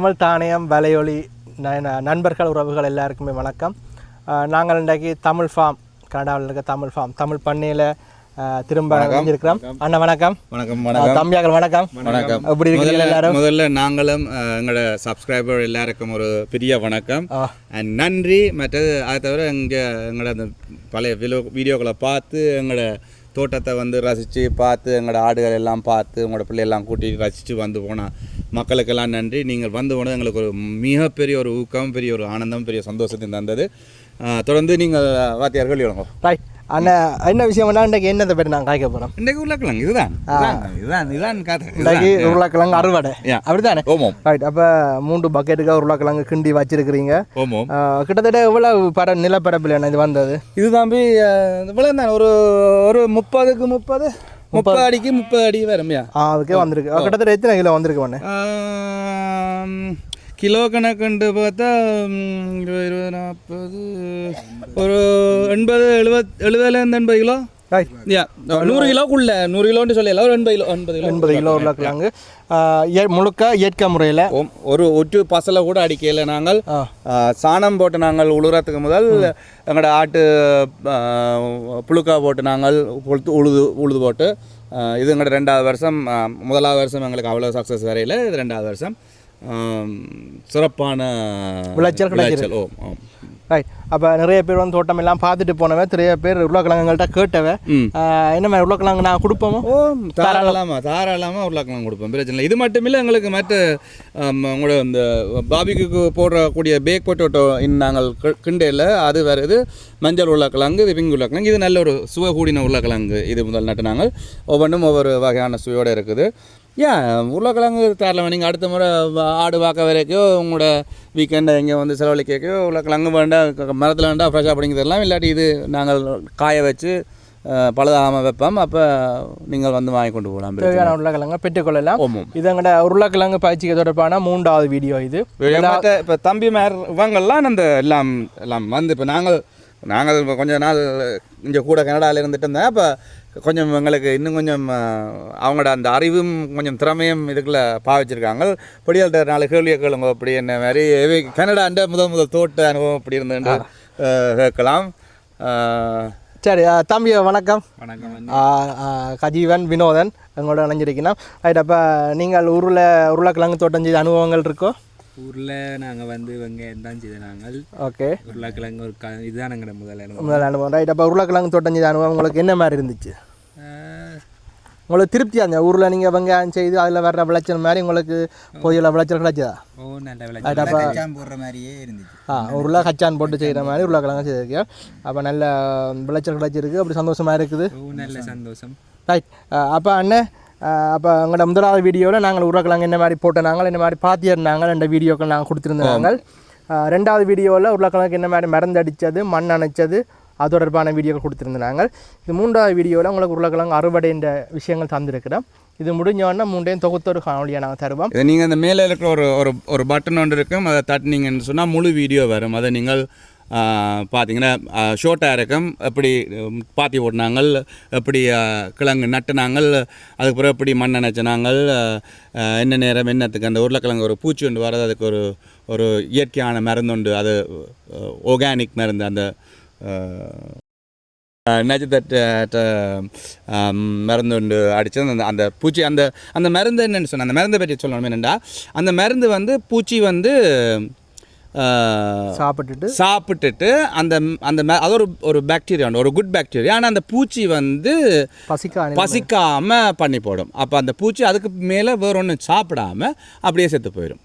தமிழ் தானியம் வலையொலி நண்பர்கள் உறவுகள் எல்லாருக்குமே வணக்கம். நாங்கள் இன்றைக்கு தமிழ் ஃபார்ம் கனடாவில் இருக்க தமிழ் ஃபார்ம் தமிழ் பண்ணையில் திரும்ப இருக்கிறோம் அண்ணா வணக்கம். வணக்கம் வணக்கம். தம்பியாக்கள் வணக்கம். வணக்கம். எப்படி இருக்கிறீங்க முதல்ல எல்லாரும்? முதல்ல நாங்களும் எங்களோட சப்ஸ்கிரைபர் எல்லாருக்கும் ஒரு பெரிய வணக்கம். நன்றி. மற்றது அதை தவிர இங்கே எங்களோட அந்த பழைய வீடியோ வீடியோக்களை பார்த்து எங்களோட தோட்டத்தை வந்து ரசித்து பார்த்து எங்களோட ஆடுகள் எல்லாம் பார்த்து உங்களோட பிள்ளையெல்லாம் கூட்டி ரசித்து வந்து போன மக்களுக்கெல்லாம் நன்றி. நீங்கள் வந்து போனது எங்களுக்கு ஒரு மிகப்பெரிய ஒரு ஊக்கம் பெரிய ஒரு ஆனந்தம் பெரிய சந்தோஷத்தையும் தந்தது. தொடர்ந்து நீங்கள் வாத்தியார்கள் எழுங்க ரைட் அண்ணா என்ன விஷயம்னா இன்றைக்கு என்னத்தை பற்றி நாங்கள் காய்க்க போகிறோம் இன்றைக்கு உருளைக்கிழங்கு இதுதான். இதுதான் இதுதான் இதுதான் கதை இன்றைக்கு இதுதான். உருளைக்கிழங்கு அறுவடை. Yeah. அப்படிதானே ஓமம் ரைட் அப்போ மூன்று பக்கெட்டுக்கு உருளைக்கிழங்கு கிண்டி வச்சிருக்கிறீங்க. ஓமம் கிட்டத்தட்ட எவ்வளவு பர நிலப்பரப்பில் இது வந்தது? இது தம்பி இவ்வளோ தான் ஒரு ஒரு முப்பதுக்கு முப்பது. முப்பது அடிக்கு முப்பது அடி வரும்யா ஆ அதுக்கே வந்திருக்கு. கிட்டத்தட்ட எத்தனை கிலோ வந்திருக்கு ஆம், கிலோ கணக்குண்டு பார்த்தா இருபது நாற்பது ஒரு எண்பது எழுபத் எழுபதுலேருந்து எண்பது கிலோ? நூறு கிலோக்குள்ள நூறு கிலோன்னு சொல்லல ஒரு எண்பது கிலோ எண்பது கிலோ எண்பது கிலோ இய- முழுக்க இயற்கை முறையில். ஒரு ஒற்று பசலை கூட அடிக்கல நாங்கள். சாணம் போட்டு நாங்கள் உழுறதுக்கு முதல் எங்களோட ஆட்டு புழுக்கா போட்டு நாங்கள் உழுது உழுது உழுது போட்டு இது எங்களோட ரெண்டாவது வருஷம் முதலாவது வருஷம் எங்களுக்கு அவ்வளோ சக்ஸஸ் வரையில் இது ரெண்டாவது வருஷம். சிறப்பான விளைச்சல். விளைச்சல். ஓம் ஆம். ரைட் அப்போ நிறைய பேர் வந்து தோட்டம் எல்லாம் பார்த்துட்டு போனவன் நிறைய பேர் கேட்டவன் ம். அஹ், என்ன மாதிரி உருளைக்கிழங்கு நான் கொடுப்போமோ? ஓ தாராளமாக தாராளமாக உருளைக்கிழங்கு கொடுப்போம். பிரச்சனை இது மட்டும் இல்லை எங்களுக்கு மற்ற உங்களோட இந்த பாபிக்கு போடக்கூடிய பேக் பொட்டோட்டோ நாங்கள் கிண்டையில் அது வேறு இது மஞ்சள் உருளைக்கிழங்கு இது பிங்க் உருளைக்கிழங்கு இது நல்ல ஒரு சுவை கூடின உருளைக்கிழங்கு இது முதல் நட்டு நாங்கள். ஒவ்வொன்றும் ஒவ்வொரு வகையான சுவையோடு இருக்குது. ஏன் உருளைக்கிழங்கு தாராளமாக நீங்கள் அடுத்த முறை ஆடு பார்க்க வரைக்கும் உங்களோட வீக்கெண்டை இங்கே வந்து செலவழிக்கோ உருளைக்கிழங்கு வேண்டாம் மரத்தில் வேண்டாம் ஃப்ரெஷ்ஷாக பிடிங்க தரலாம் இல்லாட்டி இது நாங்கள் காய வச்சு அஹ், பழுதாகாம வைப்போம். அப்போ நீங்கள் வந்து வாங்கி கொண்டு போகலாம் தேவையான உருளைக்கிழங்கு பெற்றுக்கொள்ளலாம். இது எங்கட உருளைக்கிழங்கு பயிற்சிக்கு தொடர்பான மூன்றாவது வீடியோ இது. இப்போ தம்பி மேர் இவங்கெல்லாம் அந்த எல்லாம் எல்லாம் வந்து இப்போ நாங்கள் நாங்கள் இப்போ கொஞ்ச நாள் இங்கே கூட கனடாவில் இருந்துட்டு இருந்தேன். அப்போ கொஞ்சம் எங்களுக்கு இன்னும் கொஞ்சம் அவங்களோட அந்த அறிவும் கொஞ்சம் திறமையும் இதுக்குள்ள பாவிச்சிருக்காங்க. படியாள்கிட்ட நாலு கேள்வியை கேளுங்க. அப்படி என்ன மாதிரி? கனடாண்ட முதல் முதல் தோட்ட அனுபவம் அப்படி இருந்துட்டு கேட்கலாம். சரி தம்பி வணக்கம். வணக்கம் கஜீவன் வினோதன். எங்களோட இணைஞ்சிருக்கணும் ரைட் அப்போ நீங்கள் ஊரில் உருளைக்கிழங்கு தோட்டம் செய்த அனுபவங்கள் இருக்கோ? ஊரில் நாங்கள் வந்து வெங்காயம் தான் செய்த நாங்கள். ஓகே. உருளைக்கிழங்கு ஒரு க இதுதான் எங்களோட முதல் அனுபவம். முதல் அனுபவம். ரைட் அப்போ உருளைக்கிழங்கு தோட்டம் செய்த அனுபவம் உங்களுக்கு என்ன மாதிரி இருந்துச்சு? உங்களுக்கு திருப்தியாக இருந்தது? ஊரில் நீங்கள் வெங்காயம் செய்து அதில் வர்ற விளைச்சல் மாதிரி உங்களுக்கு போதிய விளைச்சல் கிடைச்சதா? ஓ நல்ல விளைச்சல். அப்போ போடுற மாதிரியே இருந்துச்சு. ஆ உருளை கச்சான் போட்டு செய்கிற மாதிரி உருளைக்கிழங்கு செய்திருக்கேன் அப்போ நல்ல விளைச்சல் கிடைச்சிருக்கு அப்படி சந்தோஷமாக இருக்குது. ஓ நல்ல சந்தோஷம். ரைட் அப்போ அண்ணன் அப்போ எங்களோட முதலாவது வீடியோவில் நாங்கள் உருளைக்கிழங்கு என்ன மாதிரி போட்ட நாங்கள் என்ன மாதிரி பார்த்திருந்தாங்க ரெண்டு வீடியோக்கள் நாங்கள் கொடுத்துருந்தாங்க. ரெண்டாவது வீடியோவில் உருளைக்கிழங்கு என்ன மாதிரி மருந்து அடித்தது மண் அணைச்சது அது தொடர்பான வீடியோக்கள் கொடுத்துருந்தாங்க. இது மூன்றாவது வீடியோவில் உங்களுக்கு உருளைக்கிழங்கு அறுவடைன்ற விஷயங்கள் தந்திருக்கிறோம். இது முடிஞ்சோடனே மூண்டையும் தொகுத்தொரு காணொலியாக நாங்கள் தருவோம். நீங்கள் அந்த மேலே இருக்கிற ஒரு ஒரு ஒரு பட்டன் ஒன்று இருக்கும் அதை தட்டினீங்கன்னு சொன்னால் முழு வீடியோ வரும். அதை நீங்கள் பார்த்தீங்கன்னா ஷோட்டாக இருக்கும். எப்படி பாத்தி ஓட்டினாங்கள் எப்படி கிழங்கு நட்டுனாங்கள் அதுக்கப்புறம் எப்படி மண் நினச்சினாங்கள் என்ன நேரம் என்னத்துக்கு அந்த உருளைக்கிழங்கு ஒரு பூச்சி ஒன்று வர்றது அதுக்கு ஒரு ஒரு இயற்கையான மருந்து உண்டு. அது ஆர்கானிக் மருந்து அந்த நச்சுத்தட்டு மருந்து உண்டு அடித்து அந்த அந்த பூச்சி அந்த அந்த மருந்து என்னென்னு சொன்ன அந்த மருந்தை பற்றி சொல்லணும். என்னென்னா அந்த மருந்து வந்து பூச்சி வந்து சாப்பிட்டுட்டு. சாப்பிட்டுட்டு அந்த அந்த அது ஒரு ஒரு பாக்டீரியா ஒரு குட் பாக்டீரியா ஆனால் அந்த பூச்சி வந்து பசிக்க பசிக்காம பண்ணி போடும். அப்போ அந்த பூச்சி அதுக்கு மேலே வேற ஒன்றும் சாப்பிடாம அப்படியே செத்து போயிடும்.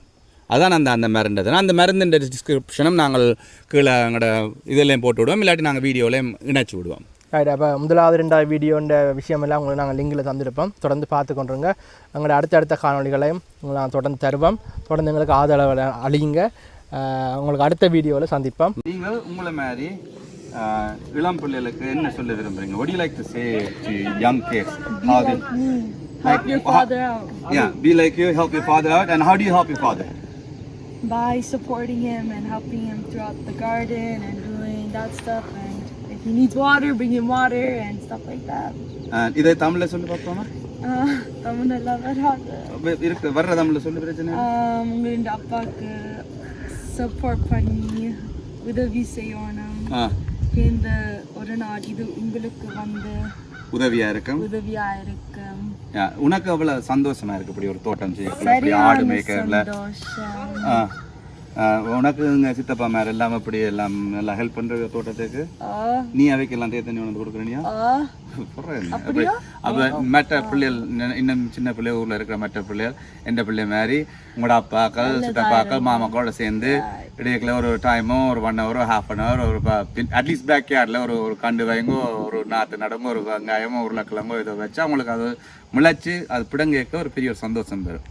அதான் அந்த அந்த மருந்தது அந்த மருந்துன்ற டிஸ்கிரிப்ஷனும் நாங்கள் கீழே எங்களோட இதெல்லாம் போட்டு விடுவோம். இல்லாட்டி நாங்கள் வீடியோலையும் இணைச்சி விடுவோம். ரைட் அப்போ முதலாவது ரெண்டாவது வீடியோன்ற விஷயமெல்லாம் உங்களுக்கு நாங்கள் லிங்கில் தந்திருப்போம். தொடர்ந்து பார்த்து கொண்டுருங்க. எங்களோட அடுத்தடுத்த காணொளிகளையும் உங்களுக்கு நான் தொடர்ந்து தருவோம். தொடர்ந்து எங்களுக்கு ஆதரவு அழியுங்க உங்களுக்கு அடுத்த வீடியோவில் சந்திப்போம் நீங்கள் உங்களை மாதிரி இளம் பிள்ளைகளுக்கு என்ன சொல்ல விரும்புறீங்க what do you like to say to young kids how they Help your father out yeah be like you help your father out and how do you help your father by supporting him and helping him throughout the garden and doing that stuff. And if he needs water, bring him water and stuff like that. and இதை தமிழில் சொல்லி பார்ப்போமா ஆஹ், தமிழ் நல்லா வராது இருக்கு வர்ற தமிழில் சொல்லு பிரச்சனை ஆஹ், உங்களின் அப்பாவுக்கு சப்போர்ட் பண்ணி உதவி செய்யணும். இந்த ஒரு நாள் இது உங்களுக்கு வந்து உதவியா இருக்கும்? உதவியா இருக்கும். உனக்கு அவ்வளவு சந்தோஷமா இருக்கு இப்படி ஒரு தோட்டம் இப்படி ஆடு சரியான உனக்கு இங்க சித்தப்பா மேல எல்லாம் இப்படி எல்லாம் நல்லா ஹெல்ப் பண்ற தோட்டத்துக்கு? நீ அவைக்கு எல்லாம் தே தண்ணி உனக்கு கொடுக்குறனியா? ஆஹ், அப்ப மற்ற பிள்ளைகள் இன்னும் சின்ன பிள்ளை ஊர்ல இருக்கிற மற்ற பிள்ளைகள் எந்த பிள்ளை மாதிரி உங்களோட அப்பாக்கள் சித்தப்பாக்கள் மாமாக்களோட சேர்ந்து இடையில ஒரு டைமோ ஒரு ஒன் ஹவரோ ஹாஃப் அன் ஹவர் ஒரு அட்லீஸ்ட் பேக் யார்டில் ஒரு ஒரு கண்டு வைங்கோ ஒரு நாற்று நடங்கோ ஒரு வெங்காயமோ உருளைக்கிழங்கோ இதை வச்சா உங்களுக்கு அது முளைச்சு அது பிடங்கேக்க ஒரு பெரிய ஒரு சந்தோஷம் பெறும்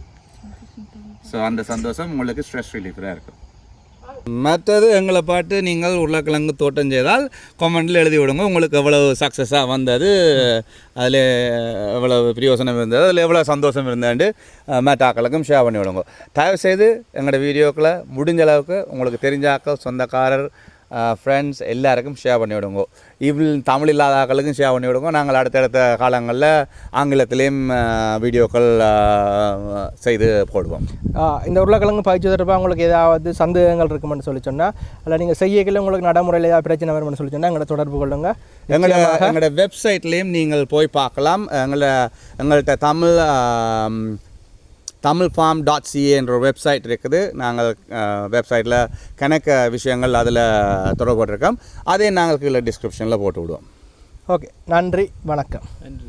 ஸோ அந்த சந்தோஷம் உங்களுக்கு ஸ்ட்ரெஸ் ரிலீஃபராக இருக்கும். மற்றது எங்களை பாட்டு நீங்கள் உருளைக்கிழங்கு தோட்டம் செய்தால் கமெண்டில் எழுதி விடுங்க. உங்களுக்கு எவ்வளவு சக்ஸஸாக வந்தது அதில் எவ்வளவு பிரயோசனம் இருந்தது அதில் எவ்வளோ சந்தோஷம் இருந்தாண்டு மேட்டாக்களுக்கும் ஷேர் பண்ணி விடுங்க. தயவுசெய்து எங்களோடய எங்களோட வீடியோக்களை முடிஞ்ச அளவுக்கு உங்களுக்கு தெரிஞ்சாக்கள் சொந்தக்காரர் ஃப்ரெண்ட்ஸ் எல்லாருக்கும் ஷேர் பண்ணி விடுங்க. இவள் தமிழ் இல்லாத ஆக்களுக்கும் ஷேர் பண்ணி விடுங்க. நாங்கள் அடுத்தடுத்த காலங்களில் ஆங்கிலத்திலையும் வீடியோக்கள் செய்து போடுவோம். இந்த உருளைக்கிழங்கு பயிற்சி தொடர்பாக உங்களுக்கு ஏதாவது சந்தேகங்கள் இருக்குமென்னு சொல்லி சொன்னால் இல்லை நீங்கள் செய்யக்கில் உங்களுக்கு நடைமுறையில் ஏதாவது பிரச்சனை வரும்னு சொல்லி சொன்னால் எங்களை தொடர்பு கொள்ளுங்க. எங்களோட எங்களோட வெப்சைட்லேயும் நீங்கள் போய் பார்க்கலாம். எங்களை எங்கள்கிட்ட Tamil Tamil farm dot CA என்ற ஒரு வெப்சைட் இருக்குது. நாங்கள் வெப்சைட்டில் கணக்க விஷயங்கள் அதில் தொடர்பு இருக்கோம் அதையும் நாங்கள் கீழே டிஸ்கிரிப்ஷனில் போட்டு விடுவோம் ஓகே நன்றி வணக்கம். நன்றி